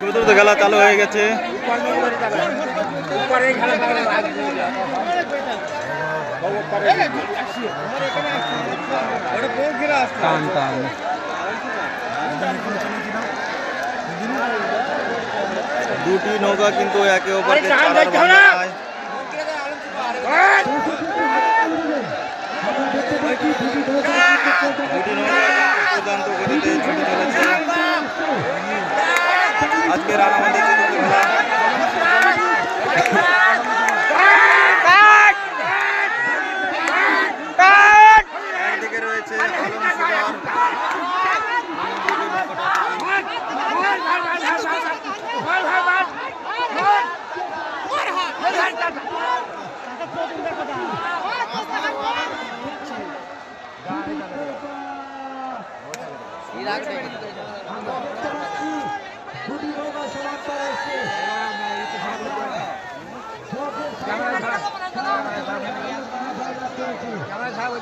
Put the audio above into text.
খেলা চালু হয়ে গেছে। টান টান। দুটি নৌকা কিন্তু একে অপরকে দুটি নৌকা চলেছে। আজকে রাঙামাটি রয়েছে 刚才开会。